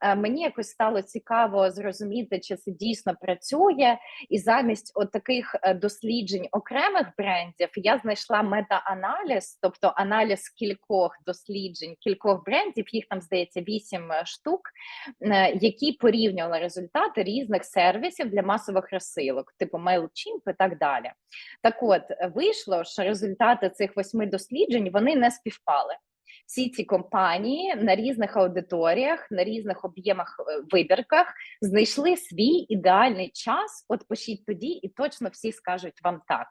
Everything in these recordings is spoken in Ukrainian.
е, мені якось стало цікаво зрозуміти, чи це дійсно працює, і замість от таких е, досліджень окремих брендів я знайшла мета-аналіз, тобто аналіз кількох досліджень, кількох брендів, їх там здається вісім штук, які порівнювали результати різних сервісів для масових розсилок, типу MailChimp і так далі. Так, от вийшло, що результати цих восьми досліджень вони не співпали всі ці компанії на різних аудиторіях, на різних об'ємах е, вибірках знайшли свій ідеальний час. От пишіть тоді, і точно всі скажуть вам так.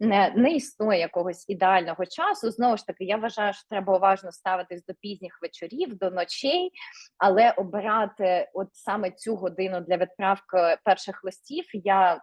Не, не існує якогось ідеального часу. Знову ж таки, я вважаю, що треба уважно ставитись до пізніх вечорів, до ночей, але обирати от саме цю годину для відправки перших листів я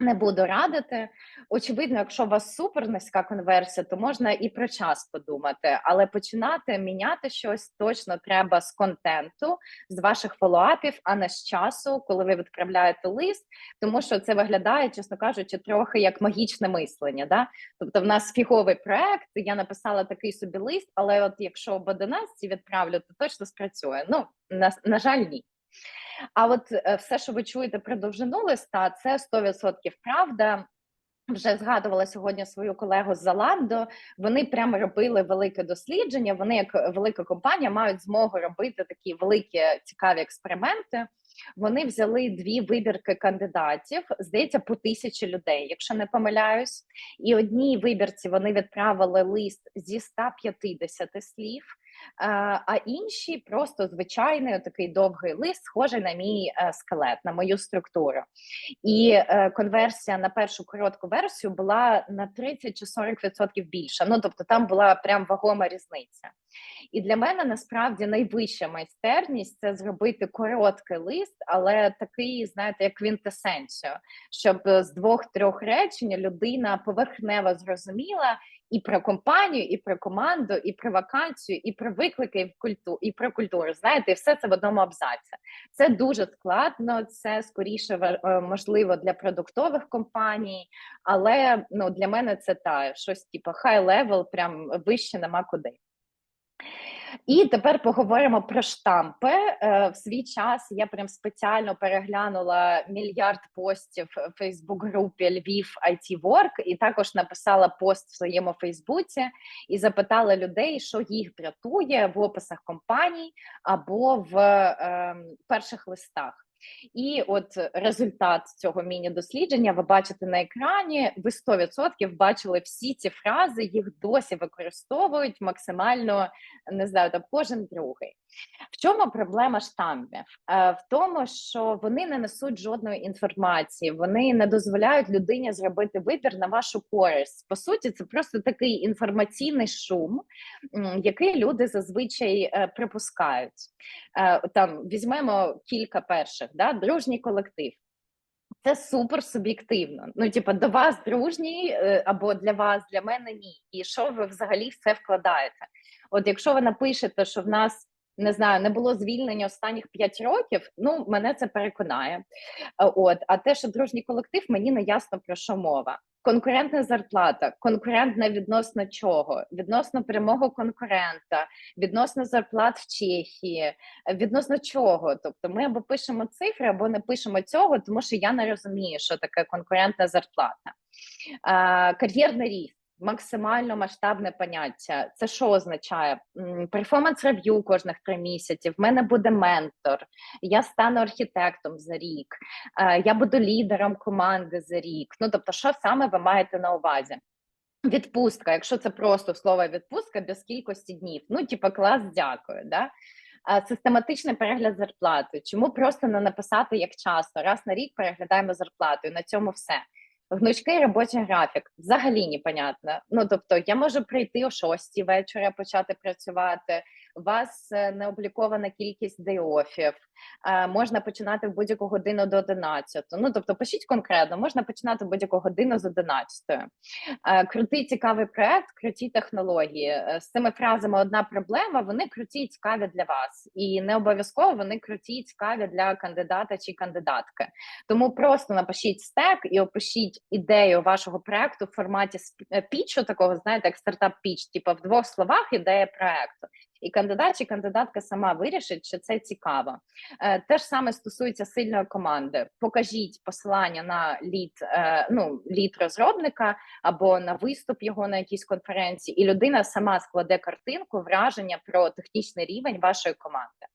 не буду радити. Очевидно, якщо у вас супер низька конверсія, то можна і про час подумати, але починати міняти щось точно треба з контенту, з ваших фолоапів, а не з часу, коли ви відправляєте лист, тому що це виглядає, чесно кажучи, трохи як магічне мислення. Да? Тобто, в нас фіговий проект, я написала такий собі лист, але от якщо об 11 відправлю, то точно спрацює. Ну на, на жаль, ні. А от е, все, що ви чуєте про довжину листа, це 100% правда. Вже згадувала сьогодні свою колегу з Заландо. Вони прямо робили велике дослідження. Вони, як велика компанія, мають змогу робити такі великі цікаві експерименти. Вони взяли дві вибірки кандидатів, здається, по тисячі людей, якщо не помиляюсь, і одній вибірці вони відправили лист зі 150 слів. А інші просто звичайний такий довгий лист, схожий на мій е, скелет, на мою структуру. І е, конверсія на першу коротку версію була на 30 чи 40% більша. Ну тобто там була прям вагома різниця. І для мене насправді найвища майстерність це зробити короткий лист, але такий, знаєте, як квінтесенцію, щоб з двох-трьох речень людина поверхнево зрозуміла і про компанію, і про команду, і про вакансію, і про виклики, в культу, і про культуру. Знаєте, і все це в одному абзаці. Це дуже складно, це скоріше е, можливо для продуктових компаній, але ну для мене це та щось типу high level, прям вище нема куди. І тепер поговоримо про штампи. Е, в свій час я прям спеціально переглянула мільярд постів в Фейсбук-групі Львів IT Work і також написала пост в своєму Фейсбуці і запитала людей, що їх дратує в описах компаній або в е, перших листах. І от результат цього міні-дослідження ви бачите на екрані. Ви 100% бачили всі ці фрази, їх досі використовують максимально не знаю, там кожен другий. В чому проблема штампів? Е, в тому, що вони не несуть жодної інформації, вони не дозволяють людині зробити вибір на вашу користь. По суті, це просто такий інформаційний шум, який люди зазвичай е, припускають. Е, там візьмемо кілька перших, да, дружній колектив. Це супер суб'єктивно. Ну, типу, до вас дружній або для вас, для мене ні. І що ви взагалі в це вкладаєте? От якщо ви напишете, що в нас не знаю, не було звільнення останніх 5 років. Ну мене це переконає. Е, от а те, що дружній колектив, мені не ясно про що мова. Конкурентна зарплата, конкурентна відносно чого, відносно прямого конкурента, відносно зарплат в Чехії, відносно чого. Тобто, ми або пишемо цифри, або не пишемо цього, тому що я не розумію, що таке конкурентна зарплата, кар'єрний ріст максимально масштабне поняття. Це що означає? Перформанс рев'ю кожних три місяці. В мене буде ментор, я стану архітектом за рік, е, я буду лідером команди за рік. Ну тобто, що саме ви маєте на увазі? Відпустка, якщо це просто слово відпустка без кількості днів. Ну, типу, клас, дякую. Да? Систематичний перегляд зарплати. Чому просто не написати як часто? Раз на рік переглядаємо зарплату, і на цьому все. Гнучкий робочий графік взагалі непонятно. Ну тобто, я можу прийти о 6 вечора, почати працювати. У вас е, не облікована кількість дейофів, е, можна починати в будь-яку годину до 11. Ну тобто, пишіть конкретно, можна починати в будь-яку годину з 11. Е, крутий цікавий проект, круті технології. З цими фразами одна проблема. Вони круті і цікаві для вас, і не обов'язково вони круті і цікаві для кандидата чи кандидатки. Тому просто напишіть стек і опишіть ідею вашого проекту в форматі пічу такого, знаєте, як стартап піч, типу в двох словах ідея проекту і кандидат чи кандидатка сама вирішить, що це цікаво. Е, Те ж саме стосується сильної команди. Покажіть посилання на лід, е, ну лід розробника або на виступ його на якійсь конференції, і людина сама складе картинку, враження про технічний рівень вашої команди.